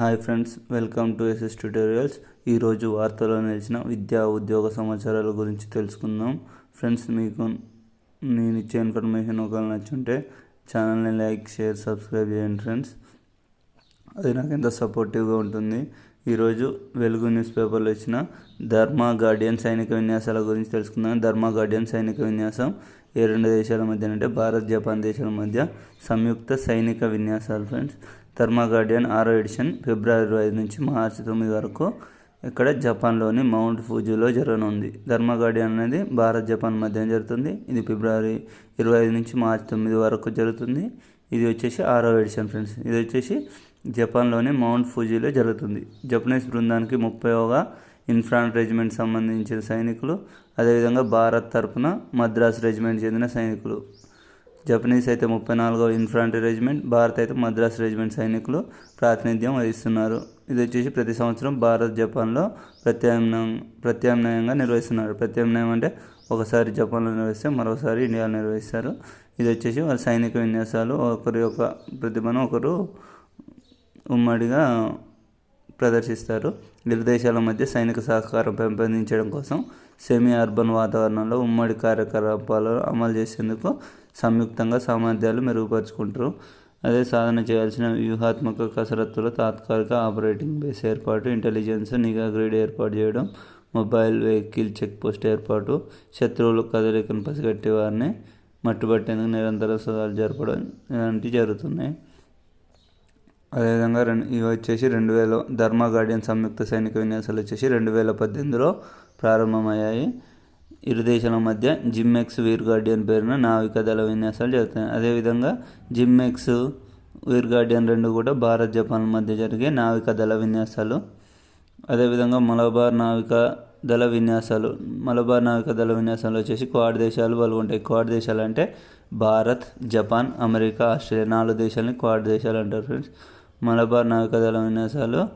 Hi friends welcome to SS tutorials. ఈరోజు వార్తలో నిలిచిన విద్యా ఉద్యోగ సమాచారాల గురించి తెలుసుకుందాం. ఫ్రెండ్స్ మీకు నేను ఇచ్చే ఇన్ఫర్మేషన్ ఒకవేళ నచ్చుంటే ఛానల్ని లైక్ షేర్ సబ్స్క్రైబ్ చేయండి ఫ్రెండ్స్. అది నాకు ఎంతో సపోర్టివ్గా ఉంటుంది. ఈరోజు వెలుగు న్యూస్ పేపర్లో ఇచ్చిన ధర్మ గార్డియన్ సైనిక విన్యాసాల గురించి తెలుసుకుందాం. ధర్మ గార్డియన్ సైనిక విన్యాసం ఏ రెండు దేశాల మధ్య అంటే భారత్ జపాన్ దేశాల మధ్య సంయుక్త సైనిక విన్యాసాలు ఫ్రెండ్స్ థర్మా గార్డియన్ ఆరో ఎడిషన్ ఫిబ్రవరి ఇరవై ఐదు నుంచి మార్చి తొమ్మిది వరకు ఇక్కడ జపాన్లోని మౌంట్ ఫూజీలో జరగనుంది. ధర్మ గార్డియన్ అనేది భారత్ జపాన్ మధ్య జరుగుతుంది. ఇది ఫిబ్రవరి ఇరవై ఐదు నుంచి మార్చి తొమ్మిది వరకు జరుగుతుంది. ఇది వచ్చేసి ఆరో ఎడిషన్ ఫ్రెండ్స్ ఇది వచ్చేసి జపాన్లోని మౌంట్ ఫూజీలో జరుగుతుంది. జపనీస్ బృందానికి ముప్పై ఒక ఇన్ఫ్రాంట్ రెజిమెంట్ సంబంధించిన సైనికులు అదేవిధంగా భారత్ తరపున మద్రాస్ రెజిమెంట్ చెందిన సైనికులు. జపనీస్ అయితే ముప్పై నాలుగవ ఇన్ఫ్రాంట్రీ రెజిమెంట్ భారత్ అయితే మద్రాస్ రెజిమెంట్ సైనికులు ప్రాతినిధ్యం వహిస్తున్నారు. ఇది వచ్చేసి ప్రతి సంవత్సరం భారత్ జపాన్లో ప్రత్యామ్నాయం ప్రత్యామ్నాయంగా నిర్వహిస్తున్నారు. ప్రత్యామ్నాయం అంటే ఒకసారి జపాన్లో నిర్వహిస్తే మరోసారి ఇండియాలో నిర్వహిస్తారు. ఇది వచ్చేసి వాళ్ళ సైనిక విన్యాసాలు ఒకరి యొక్క ప్రతిభను ఒకరు ఉమ్మడిగా ప్రదర్శిస్తారు. ఇరు దేశాల మధ్య సైనిక సహకారం పెంపొందించడం కోసం సెమీ అర్బన్ వాతావరణంలో ఉమ్మడి కార్యకలాపాలను అమలు చేసేందుకు సంయుక్తంగా సామర్థ్యాలు మెరుగుపరుచుకుంటారు. అదే సాధన చేయాల్సిన వ్యూహాత్మక కసరత్తులు తాత్కాలిక ఆపరేటింగ్ బేస్ ఏర్పాటు ఇంటెలిజెన్స్ నిఘా గ్రిడ్ ఏర్పాటు చేయడం మొబైల్ వెహికల్ చెక్ పోస్ట్ ఏర్పాటు శత్రువులు కదలికను పసిగట్టే వారిని మట్టుబట్టేందుకు నిరంతర సదాలు జరపడం ఇలాంటివి జరుగుతున్నాయి. అదేవిధంగా రెండు ఇవి వచ్చేసి రెండు వేల ధర్మ గార్డియన్ సంయుక్త సైనిక విన్యాసాలు వచ్చేసి రెండు వేల పద్దెనిమిదిలో ప్రారంభమయ్యాయి. ఇరు దేశాల మధ్య జిమ్మెక్స్ వీర్ గార్డియన్ పేరున నావిక దళ విన్యాసాలు జరుగుతాయి. అదేవిధంగా జిమ్మెక్స్ వీర్ గార్డియన్ రెండు కూడా భారత్ జపాన్ మధ్య జరిగే నావిక దళ విన్యాసాలు. అదేవిధంగా మలబార్ నావిక దళ విన్యాసాలు. మలబార్ నావిక దళ విన్యాసాలు వచ్చేసి క్వాడ్ దేశాలు పాల్గొంటాయి. క్వాడ్ దేశాలు అంటే భారత్ జపాన్ అమెరికా ఆస్ట్రేలియా నాలుగు దేశాలని క్వాడ్ దేశాలు అంటారు ఫ్రెండ్స్. మలబార్ నావికాదళ విన్యాసాలు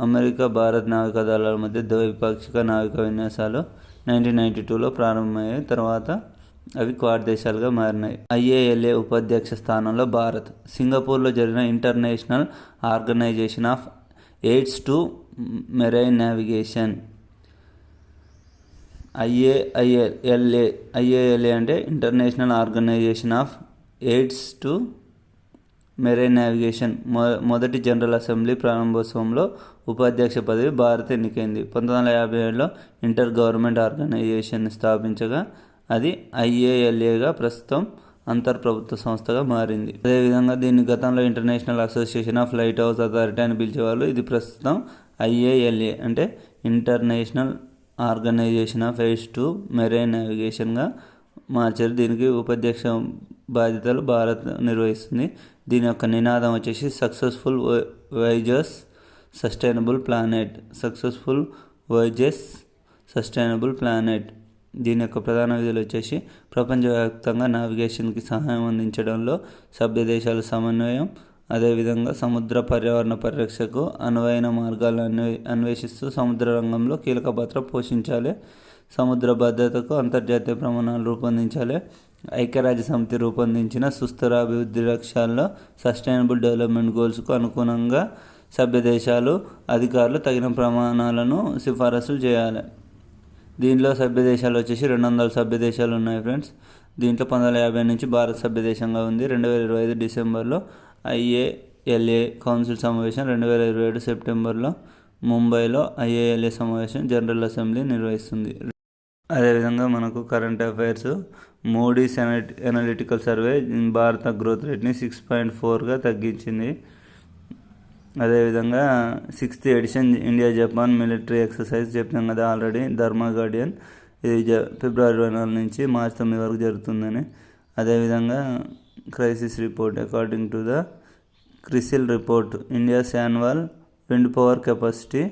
అమెరికా భారత్ నావికాదళాల మధ్య ద్వైపాక్షిక నావిక విన్యాసాలు నైన్టీన్ నైన్టీ టూలో ప్రారంభమయ్యాయి. తర్వాత అవి క్వాడ్ దేశాలుగా మారినాయి. ఐఏఎల్ఏ ఉపాధ్యక్ష స్థానంలో భారత్ సింగపూర్లో జరిగిన international organisation of aids to marine navigation. ఐఏఐఎల్ఏ IALA అంటే international organisation of aids to marine navigation మొ మొదటి జనరల్ అసెంబ్లీ ప్రారంభోత్సవంలో ఉపాధ్యక్ష పదవి భారత్ ఎన్నికైంది. పంతొమ్మిది వందల యాభై ఏడులో ఇంటర్ గవర్నమెంట్ ఆర్గనైజేషన్ స్థాపించగా అది ఐఏఎల్ఏగా ప్రస్తుతం అంతర్ ప్రభుత్వ సంస్థగా మారింది. అదేవిధంగా దీన్ని గతంలో international association of lighthouse authority అని పిలిచేవాళ్ళు ఇది ప్రస్తుతం ఐఏఎల్ఏ అంటే international organisation of aids to marine నావిగేషన్గా మార్చారు. దీనికి ఉపాధ్యక్ష బాధ్యతలు భారత్ నిర్వహిస్తుంది. దీని యొక్క నినాదం వచ్చేసి successful voyages sustainable planet successful voyages sustainable planet దీని యొక్క ప్రధాన విధులు వచ్చేసి ప్రపంచవ్యాప్తంగా నావిగేషన్కి సహాయం అందించడంలో సభ్య దేశాల సమన్వయం అదేవిధంగా సముద్ర పర్యావరణ పరిరక్షకు అనువైన మార్గాలను అన్వే అన్వేషిస్తూ సముద్ర రంగంలో కీలక పాత్ర పోషించాలి. సముద్ర భద్రతకు అంతర్జాతీయ ప్రమాణాలు రూపొందించాలి. ఐక్యరాజ్య సమితి రూపొందించిన సుస్థిర అభివృద్ధి లక్ష్యాల్లో సస్టైనబుల్ డెవలప్మెంట్ గోల్స్కు అనుగుణంగా సభ్య దేశాలు అధికారులు తగిన ప్రమాణాలను సిఫారసులు చేయాలి. దీనిలో సభ్య దేశాలు వచ్చేసి రెండు వందల సభ్య దేశాలు ఉన్నాయి ఫ్రెండ్స్. దీంట్లో పంతొమ్మిది వందల యాభై నుంచి భారత సభ్య దేశంగా ఉంది. రెండు వేల ఇరవై ఐదు డిసెంబర్లో ఐఏఎల్ఏ కౌన్సిల్ సమావేశం రెండు వేల ఇరవై ఏడు సెప్టెంబర్లో ముంబైలో ఐఏఎల్ఏ సమావేశం జనరల్ అసెంబ్లీ నిర్వహిస్తుంది. అదేవిధంగా మనకు current affairs Moody's analytical survey భారత గ్రోత్ రేట్ని సిక్స్ పాయింట్ ఫోర్గా తగ్గించింది. అదేవిధంగా sixth edition India Japan military exercise చెప్పాం కదా ఆల్రెడీ ధర్మా గార్డియన్ ఇది జ ఫిబ్రవరి ఇరవై నాలుగు నుంచి మార్చి తొమ్మిది వరకు జరుగుతుందని. అదేవిధంగా crisis report according to the CRISIL report India's annual wind power capacity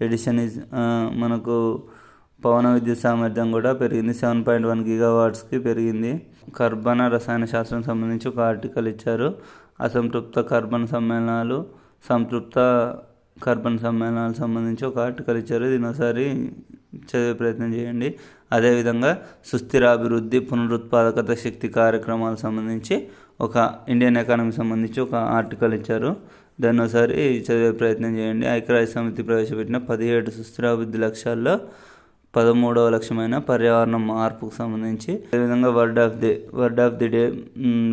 edition is మనకు పవన విద్యుత్ సామర్థ్యం కూడా పెరిగింది. సెవెన్ పాయింట్ వన్ గిగావాట్స్కి పెరిగింది. కర్బన రసాయన శాస్త్రం సంబంధించి ఒక ఆర్టికల్ ఇచ్చారు. అసంతృప్త కర్బన సమ్మేళనాలు సంతృప్త కర్బన సమ్మేళనాలకు సంబంధించి ఒక ఆర్టికల్ ఇచ్చారు. దీని ఒకసారి చదివే ప్రయత్నం చేయండి. అదేవిధంగా సుస్థిర అభివృద్ధి పునరుత్పాదకత శక్తి కార్యక్రమాలకు సంబంధించి ఒక ఇండియన్ ఎకానమీ సంబంధించి ఒక ఆర్టికల్ ఇచ్చారు. దాన్ని ఒకసారి చదివే ప్రయత్నం చేయండి. ఐక్యరాజ్య సమితి ప్రవేశపెట్టిన పదిహేడు సుస్థిరాభివృద్ధి లక్ష్యాల్లో పదమూడవ లక్ష్యమైన పర్యావరణ మార్పుకు సంబంధించి అదేవిధంగా word of the word of the day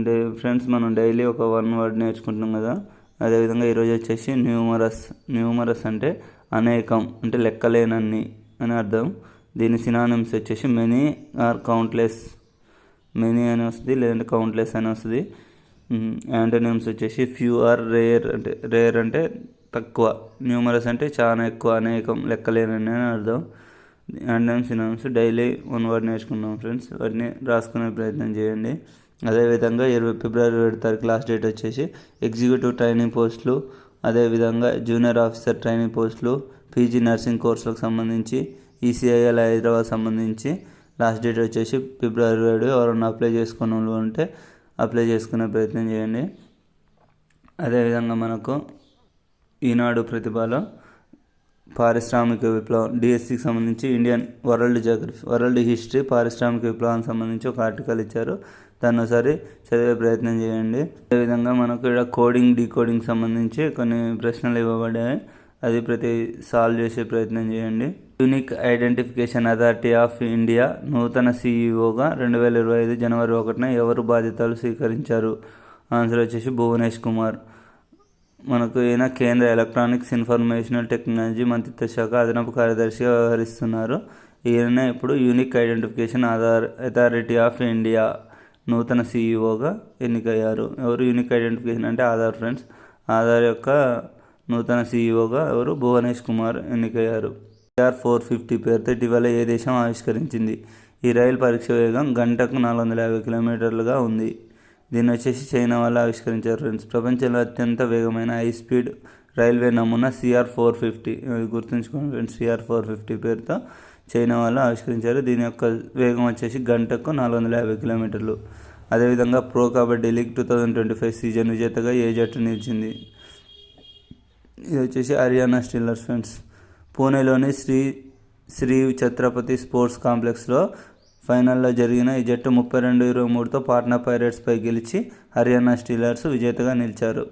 day friends మనం డైలీ ఒక వన్ వర్డ్ నేర్చుకుంటున్నాం కదా. అదేవిధంగా ఈరోజు వచ్చేసి న్యూమరస్ న్యూమరస్ అంటే అనేకం అంటే లెక్కలేనన్ని అని అర్థం. దీని సినానిమ్స్ వచ్చేసి మెనీ ఆర్ కౌంట్లెస్ మెనీ అని వస్తుంది లేదంటే కౌంట్లెస్ అని వస్తుంది. యాంటోనిమ్స్ వచ్చేసి ఫ్యూ ఆర్ రేర్ అంటే రేర్ అంటే తక్కువ న్యూమరస్ అంటే చాలా ఎక్కువ అనేకం లెక్కలేనని అని అర్థం. అండమ్స్ సినానిమ్స్ డైలీ వన్ వర్డ్ నేర్చుకున్నాం ఫ్రెండ్స్. వాటిని రాసుకునే ప్రయత్నం చేయండి. అదేవిధంగా ఇరవై ఫిబ్రవరి ఏడు తారీఖు లాస్ట్ డేట్ వచ్చేసి ఎగ్జిక్యూటివ్ ట్రైనింగ్ పోస్టులు అదేవిధంగా జూనియర్ ఆఫీసర్ ట్రైనింగ్ పోస్టులు పీజీ నర్సింగ్ కోర్సులకు సంబంధించి ఈసీఐఎల్ హైదరాబాద్ సంబంధించి లాస్ట్ డేట్ వచ్చేసి ఫిబ్రవరి ఏడు ఎవరైనా అప్లై చేసుకున్న వాళ్ళు ఉంటే అప్లై చేసుకునే ప్రయత్నం చేయండి. అదేవిధంగా మనకు ఈనాడు ప్రతిభలో పారిశ్రామిక విప్లవం డిఎస్సికి సంబంధించి Indian world geography world history పారిశ్రామిక విప్లవానికి సంబంధించి ఒక ఆర్టికల్ ఇచ్చారు. దాన్ని ఒకసారి చదివే ప్రయత్నం చేయండి. అదేవిధంగా మనకు ఇక్కడ కోడింగ్ డీకోడింగ్ సంబంధించి కొన్ని ప్రశ్నలు ఇవ్వబడ్డాయి. అది ప్రతి సాల్వ్ చేసే ప్రయత్నం చేయండి. Unique identification authority of India నూతన సీఈఓగా రెండు వేల ఇరవై ఐదు జనవరి ఒకటిన ఎవరు బాధ్యతలు స్వీకరించారు? ఆన్సర్ వచ్చేసి భువనేష్ కుమార్. మనకు ఈయన కేంద్ర ఎలక్ట్రానిక్స్ ఇన్ఫర్మేషనల్ టెక్నాలజీ మంత్రిత్వ శాఖ అదనపు కార్యదర్శిగా వ్యవహరిస్తున్నారు. ఈయన ఇప్పుడు unique identification Aadhaar authority of India నూతన సీఈఓగా ఎన్నికయ్యారు. ఎవరు యూనిక్ ఐడెంటిఫికేషన్ అంటే ఆధార్ ఫ్రెండ్స్ ఆధార్ యొక్క నూతన సీఈఓగా ఎవరు? భువనేష్ కుమార్ ఎన్నికయ్యారు. ఆర్ ఫోర్ ఫిఫ్టీ పేరుతో ఇటీవల ఏ దేశం ఆవిష్కరించింది? ఈ రైలు పరీక్ష వేగం గంటకు నాలుగు వందల యాభై కిలోమీటర్లుగా ఉంది. దీన్ని వచ్చేసి చైనా వాళ్ళు ఆవిష్కరించారు ఫ్రెండ్స్. ప్రపంచంలో అత్యంత వేగమైన హై స్పీడ్ రైల్వే నమూనా సిఆర్ ఫోర్ ఫిఫ్టీ. గుర్తుంచుకోండి ఫ్రెండ్స్ సిఆర్ ఫోర్ ఫిఫ్టీ పేరుతో చైనా వాళ్ళు ఆవిష్కరించారు. దీని యొక్క వేగం వచ్చేసి గంటకు నాలుగు వందల యాభై కిలోమీటర్లు. అదేవిధంగా pro kabaddi league two thousand twenty five season విజేతగా ఏ జట్టు నిలిచింది? ఇది వచ్చేసి హర్యానా స్టిల్లర్స్ ఫ్రెండ్స్. పూణేలోని శ్రీ శ్రీ ఛత్రపతి స్పోర్ట్స్ కాంప్లెక్స్లో ఫైనల్లో జరిగిన ఈ జట్టు ముప్పై రెండు ఇరవై మూడుతో పాట్నా పైరేట్స్పై గెలిచి హర్యానా స్టీలర్స్ విజేతగా నిలిచారు.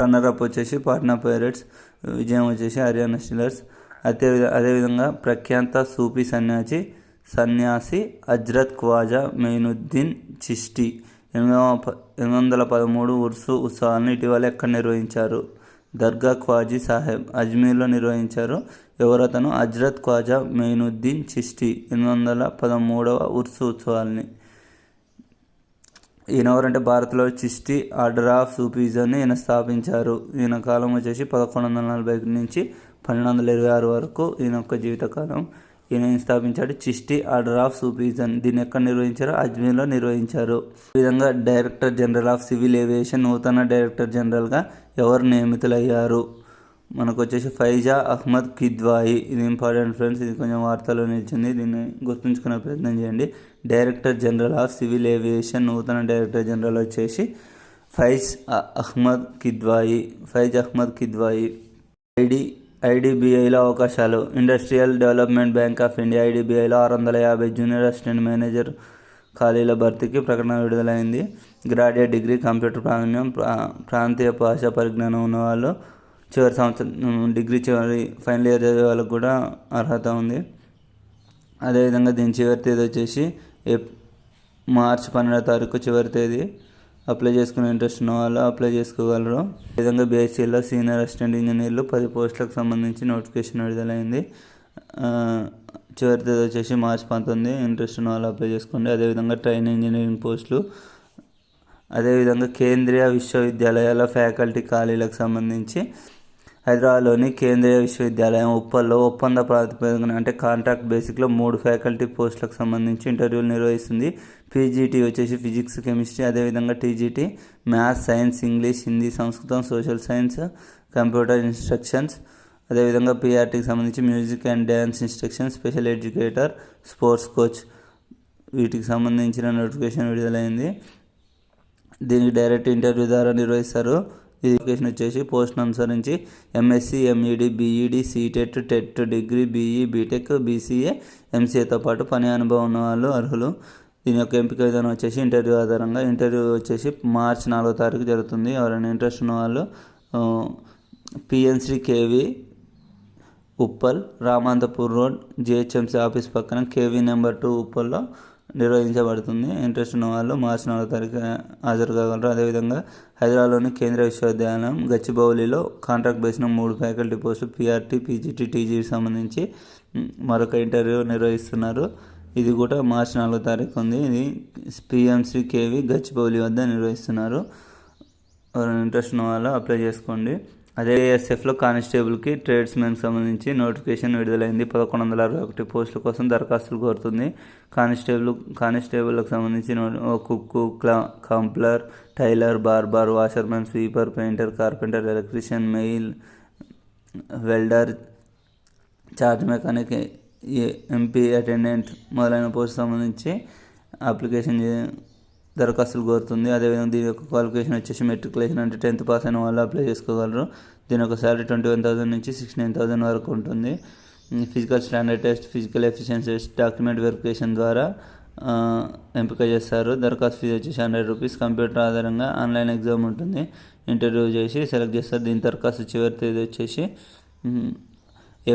రన్నర్ అప్ వచ్చేసి పాట్నా పైరేట్స్ విజయం వచ్చేసి హర్యానా స్టీలర్స్. అదే అదేవిధంగా ప్రఖ్యాత సూఫీ సన్యాసి సన్యాసి హజ్రత్ ఖ్వాజా మెయినుద్దీన్ చిష్టి ఎనిమిది ఎనిమిది వందల పదమూడు ఉర్సు ఉత్సవాలను ఇటీవల ఎక్కడ నిర్వహించారు? దర్గా ఖ్వాజీ సాహెబ్ అజ్మీర్లో నిర్వహించారు. ఎవరతను? హజ్రత్ ఖ్వాజా మెయినుద్దీన్ చిష్టి ఎనిమిది వందల పదమూడవ ఉర్సు ఉత్సవాల్ని. ఈయన ఎవరంటే? భారత్లో చిష్టి ఆర్డర్ ఆఫ్ సూఫీజంని ఈయన స్థాపించారు. ఈయన కాలం వచ్చేసి పదకొండు వందల నలభై నుంచి పన్నెండు వందల ఇరవై ఆరు వరకు ఈయన యొక్క జీవితకాలం ఈయన స్థాపించాడు. చిష్టి ఆర్డర్ ఆఫ్ సూపీజన్ దీన్ని ఎక్కడ నిర్వహించారు? అజ్మీర్లో నిర్వహించారు. ఈ విధంగా director general of civil aviation నూతన డైరెక్టర్ జనరల్గా ఎవరు నియమితులయ్యారు? మనకు వచ్చేసి ఫైజా అహ్మద్ కిద్వాయి. ఇది ఇంపార్టెంట్ ఫ్రెండ్స్ ఇది కొంచెం వార్తల్లో నిలిచింది. దీన్ని గుర్తుంచుకునే ప్రయత్నం చేయండి. Director general of civil aviation నూతన డైరెక్టర్ జనరల్ వచ్చేసి ఫైజ్ అహ్మద్ కిద్వాయి. ఫైజ్ అహ్మద్ కిద్వాయి. ఐడి ఐడిబిఐలో అవకాశాలు. Industrial development bank of India ఐడిబిఐలో ఆరు వందల యాభై జూనియర్ అసిస్టెంట్ మేనేజర్ ఖాళీల భర్తీకి ప్రకటన విడుదలైంది. గ్రాడ్యుయేట్ డిగ్రీ కంప్యూటర్ ప్రావీణ్యం ప్రాంతీయ భాషా పరిజ్ఞానం ఉన్నవాళ్ళు చివరి సంవత్సరం డిగ్రీ చివరి ఫైనల్ ఇయర్ చదివే వాళ్ళకు కూడా అర్హత ఉంది. అదేవిధంగా దీని చివరి తేదీ వచ్చేసి మార్చి పన్నెండో తారీఖు చివరి తేదీ. అప్లై చేసుకునే ఇంట్రెస్ట్ ఉన్న వాళ్ళు అప్లై చేసుకోగలరు. విధంగా బీఎస్సీలో సీనియర్ అసిస్టెంట్ ఇంజనీర్లు పది పోస్టులకు సంబంధించి నోటిఫికేషన్ విడుదలైంది. చివరి తేదీ వచ్చేసి మార్చ్ పంతొమ్మిది ఇంట్రెస్ట్ ఉన్న వాళ్ళు అప్లై చేసుకోండి. అదేవిధంగా ట్రైన్ ఇంజనీరింగ్ పోస్టులు. అదేవిధంగా కేంద్రీయ విశ్వవిద్యాలయాల ఫ్యాకల్టీ ఖాళీలకు సంబంధించి హైదరాబాద్లోని కేంద్రీయ విశ్వవిద్యాలయం ఉప్పల్లో ఒప్పంద ప్రాతిపదికన అంటే కాంట్రాక్ట్ బేసిక్లో మూడు ఫ్యాకల్టీ పోస్టులకు సంబంధించి ఇంటర్వ్యూలు నిర్వహిస్తుంది. పీజీటీ వచ్చేసి ఫిజిక్స్ కెమిస్ట్రీ అదేవిధంగా TGT maths science English Hindi సంస్కృతం సోషల్ సైన్స్ కంప్యూటర్ ఇన్స్ట్రక్షన్స్ అదేవిధంగా పీఆర్టీకి సంబంధించి music and dance instruction special educator sports coach వీటికి సంబంధించిన నోటిఫికేషన్ విడుదలైంది. దీనికి డైరెక్ట్ ఇంటర్వ్యూ ద్వారా నిర్వహిస్తారు. ఈ ఎడ్యుకేషన్ వచ్చేసి పోస్ట్ అనుసరించి MSc MEd BEd CTET TET degree BE BTech BCA ఎంసీఏతో పాటు పని అనుభవం ఉన్న వాళ్ళు అర్హులు. దీని యొక్క ఎంపిక విధానం వచ్చేసి ఇంటర్వ్యూ ఆధారంగా. ఇంటర్వ్యూ వచ్చేసి మార్చ్ నాలుగో తారీఖు జరుగుతుంది. ఎవరైనా ఇంట్రెస్ట్ ఉన్న వాళ్ళు PNC KV Uppal Ramanthapur road GHMC office పక్కన కేవీ నెంబర్ టూ ఉప్పల్లో నిర్వహించబడుతుంది. ఇంట్రెస్ట్ ఉన్న వాళ్ళు మార్చి నాలుగో తారీఖు హాజరు కాగలరు. అదేవిధంగా హైదరాబాద్లోని కేంద్ర విశ్వవిద్యాలయం గచ్చిబౌలిలో కాంట్రాక్ట్ బేసిన మూడు ఫ్యాకల్టీ పోస్టులు పిఆర్టీ పీజీటీ టీజీకి సంబంధించి మరొక ఇంటర్వ్యూ నిర్వహిస్తున్నారు. ఇది కూడా మార్చి నాలుగో తారీఖు ఉంది. ఇది పిఎంసీ కేవీ గచ్చిబౌలి వద్ద నిర్వహిస్తున్నారు. ఇంట్రెస్ట్ ఉన్న వాళ్ళు అప్లై చేసుకోండి. అదే ఎస్ఎఫ్లో కానిస్టేబుల్కి ట్రేడ్స్మెన్కి సంబంధించి నోటిఫికేషన్ విడుదలైంది. పదకొండు వందల అరవై ఒకటి పోస్టుల కోసం దరఖాస్తులు కోరుతుంది. కానిస్టేబుల్ కానిస్టేబుల్కి సంబంధించి కుక్కు క్లా కంప్లర్ tailor barber washermen sweeper painter carpenter electrician mail welder charge mechanic MP attendant మొదలైన పోస్ట్ సంబంధించి అప్లికేషన్ దరఖాస్తులు కోరుతుంది. అదేవిధంగా దీని యొక్క క్వాలిఫికేషన్ వచ్చేసి మెట్రికులేషన్ అంటే టెన్త్ పాస్ అయిన వాళ్ళు అప్లై చేసుకోగలరు. దీని యొక్క శాలరీ ట్వంటీ వన్ థౌసండ్ నుంచి సిక్స్టీ నైన్ థౌసండ్ వరకు ఉంటుంది. Physical standard test physical efficiency test document verification ద్వారా ఎంపిక చేస్తారు. దరఖాస్తు ఫీజు వచ్చేసి హండ్రెడ్ రూపీస్ కంప్యూటర్ ఆధారంగా ఆన్లైన్ ఎగ్జామ్ ఉంటుంది. ఇంటర్వ్యూ చేసి సెలెక్ట్ చేస్తారు. దీని దరఖాస్తు చివరి తేదీ వచ్చేసి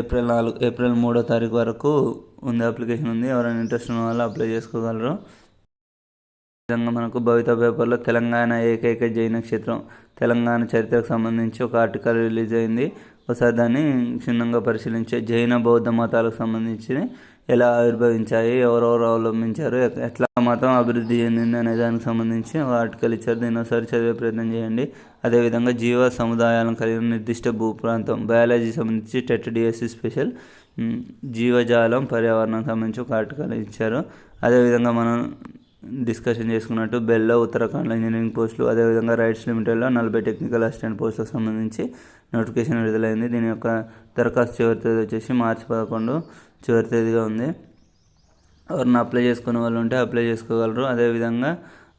ఏప్రిల్ నాలుగు ఏప్రిల్ మూడో తారీఖు వరకు ఉంది. అప్లికేషన్ ఉంది. ఎవరైనా ఇంట్రెస్ట్ ఉన్న వాళ్ళు అప్లై చేసుకోగలరు. విధంగా మనకు భవిత పేపర్లో తెలంగాణ ఏకైక జైన క్షేత్రం తెలంగాణ చరిత్రకు సంబంధించి ఒక ఆర్టికల్ రిలీజ్ అయింది. ఒకసారి దాన్ని క్షుణ్ణంగా పరిశీలించే జైన బౌద్ధ మతాలకు సంబంధించి ఎలా ఆవిర్భవించాయి ఎవరెవరు అవలంబించారు ఎట్లా మతం అభివృద్ధి చెందింది అనే దానికి సంబంధించి ఒక ఆర్టికల్ ఇచ్చారు. దీన్ని ఒకసారి చదివే ప్రయత్నం చేయండి. అదేవిధంగా జీవ సముదాయాలను కలిగిన నిర్దిష్ట భూప్రాంతం బయాలజీ సంబంధించి టెట్ డిఎస్సి స్పెషల్ జీవజాలం పర్యావరణం సంబంధించి ఒక ఆర్టికల్ ఇచ్చారు. అదేవిధంగా మనం డిస్కషన్ చేసుకున్నట్టు బెల్లో ఉత్తరాఖండ్లో ఇంజనీరింగ్ పోస్టులు అదేవిధంగా రైట్స్ లిమిటెడ్లో నలభై టెక్నికల్ అసిస్టెంట్ పోస్టులకు సంబంధించి నోటిఫికేషన్ విడుదలైంది. దీని యొక్క దరఖాస్తు చివరి తేదీ వచ్చేసి మార్చి పదకొండు చివరి తేదీగా ఉంది. ఎవరిని అప్లై చేసుకునే వాళ్ళు ఉంటే అప్లై చేసుకోగలరు. అదేవిధంగా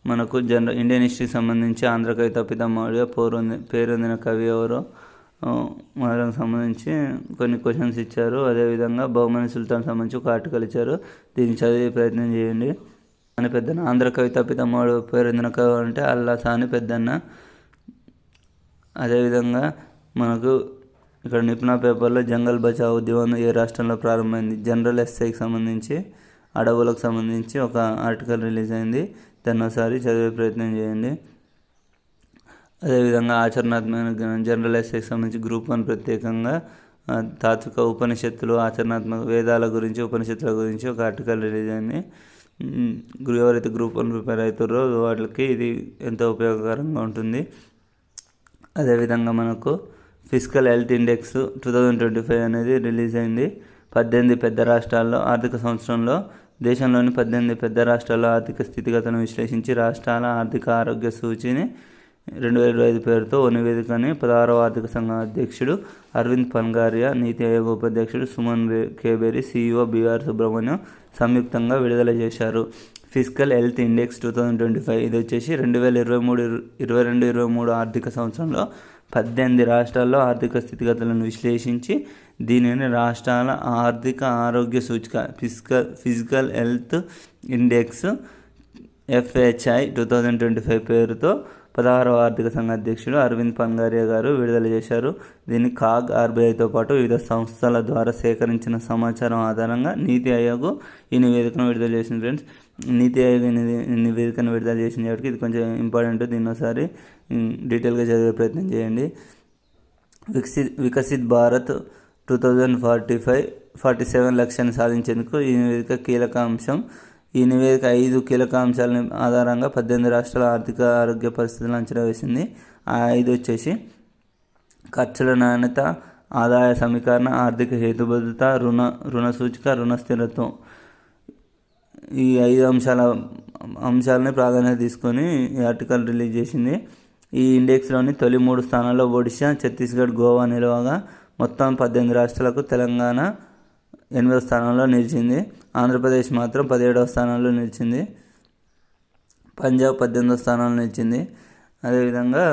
మనకు జనరల్ ఇండియన్ హిస్టరీకి సంబంధించి ఆంధ్రకవి తప్పితమ్మడిగా పితామహుడిగా పేరొంది పేరొందిన కవి ఎవరు? మనకు సంబంధించి కొన్ని క్వశ్చన్స్ ఇచ్చారు. అదేవిధంగా బహుమని సుల్తాన్ సంబంధించి ఒక ఆర్టికల్ ఇచ్చారు. దీన్ని చదివే ప్రయత్నం చేయండి. అని పెద్దన్న ఆంధ్ర కవిత పితమ్మడు పేరొందిన కవి అంటే అల్లా సాని పెద్దన్న. అదేవిధంగా మనకు ఇక్కడ నిపుణ పేపర్లో జంగల్ బచావ్ ఉద్యమం ఏ రాష్ట్రంలో ప్రారంభమైంది? జనరల్ ఎస్ఐకి సంబంధించి అడవులకు సంబంధించి ఒక ఆర్టికల్ రిలీజ్ అయింది. దాన్ని ఒకసారి చదివే ప్రయత్నం చేయండి. అదేవిధంగా ఆచరణాత్మక జనరల్ ఎస్ఐకి సంబంధించి గ్రూప్ వన్ ప్రత్యేకంగా తాత్విక ఉపనిషత్తులు ఆచరణాత్మక వేదాల గురించి ఉపనిషత్తుల గురించి ఒక ఆర్టికల్ రిలీజ్ అయింది. ఎవరైతే గ్రూప్ వన్ ప్రిపేర్ అవుతారో వాళ్ళకి ఇది ఎంతో ఉపయోగకరంగా ఉంటుంది. అదేవిధంగా మనకు physical health index two thousand twenty five అనేది రిలీజ్ అయింది. పద్దెనిమిది పెద్ద రాష్ట్రాల్లో ఆర్థిక సంవత్సరంలో దేశంలోని పద్దెనిమిది పెద్ద రాష్ట్రాల్లో ఆర్థిక స్థితిగతులను విశ్లేషించి రాష్ట్రాల ఆర్థిక ఆరోగ్య సూచిని రెండు వేల ఇరవై ఐదు పేరుతో ఓ నివేదికని పదహారవ ఆర్థిక సంఘం అధ్యక్షుడు అరవింద్ పన్గారియా నీతి ఆయోగ ఉపాధ్యక్షుడు సుమన్ కేబేరి సీఈఓ బీఆర్ సుబ్రహ్మణ్యం సంయుక్తంగా విడుదల చేశారు. Physical health index two thousand twenty five ఇది వచ్చేసి రెండు వేల ఇరవై మూడు ఇరవై రెండు ఇరవై మూడు ఆర్థిక సంవత్సరంలో పద్దెనిమిది రాష్ట్రాల్లో ఆర్థిక స్థితిగతులను విశ్లేషించి దీనిని రాష్ట్రాల ఆర్థిక ఆరోగ్య సూచిక physical physical health index FHI two thousand twenty five పేరుతో పదహారవ ఆర్థిక సంఘ అధ్యక్షుడు అరవింద్ పంగారియా గారు విడుదల చేశారు. దీన్ని కాగ్ ఆర్బీఐతో పాటు వివిధ సంస్థల ద్వారా సేకరించిన సమాచారం ఆధారంగా నీతి ఆయోగ్ ఈ నివేదికను విడుదల చేసింది ఫ్రెండ్స్. నీతి ఆయోగ్ నివేదికను విడుదల చేసిన కాబట్టి ఇది కొంచెం ఇంపార్టెంట్. దీన్ని ఒకసారి డీటెయిల్గా చదివే ప్రయత్నం చేయండి. Viksit Viksit Bharat two thousand forty five forty seven లక్ష్యాన్ని సాధించేందుకు ఈ నివేదిక కీలక అంశం. ఈ నివేదిక ఐదు కీలక అంశాల ఆధారంగా పద్దెనిమిది రాష్ట్రాల ఆర్థిక ఆరోగ్య పరిస్థితులను అంచనా వేసింది. ఆ ఐదు వచ్చేసి ఖర్చుల నాణ్యత ఆదాయ సమీకరణ ఆర్థిక హేతుబద్ధత రుణ రుణ సూచిక రుణ స్థిరత్వం. ఈ ఐదు అంశాల అంశాలని ప్రాధాన్యత తీసుకొని ఈ ఆర్టికల్ రిలీజ్ చేసింది. ఈ ఇండెక్స్లోని తొలి మూడు స్థానాల్లో ఒడిశా ఛత్తీస్గఢ్ గోవా నిలవగా మొత్తం పద్దెనిమిది రాష్ట్రాలకు తెలంగాణ ఎనిమిదో స్థానంలో నిలిచింది. ఆంధ్రప్రదేశ్ మాత్రం పదిహేడవ స్థానంలో నిలిచింది. పంజాబ్ పద్దెనిమిదవ స్థానంలో నిలిచింది. అదేవిధంగా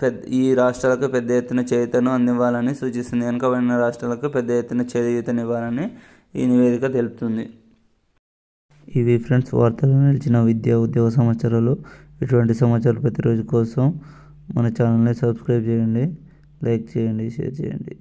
పెద్ద ఈ రాష్ట్రాలకు పెద్ద ఎత్తున చేతను అందివ్వాలని సూచిస్తుంది. వెనుకబడిన రాష్ట్రాలకు పెద్ద ఎత్తున చేయూతనివ్వాలని ఈ నివేదిక తెలుపుతుంది. ఇవి ఫ్రెండ్స్ వార్తలు నిలిచిన విద్యా ఉద్యోగ సమాచారాలు ఇటువంటి సమాచారాలు ప్రతిరోజు కోసం మన ఛానల్ని సబ్స్క్రైబ్ చేయండి లైక్ చేయండి షేర్ చేయండి.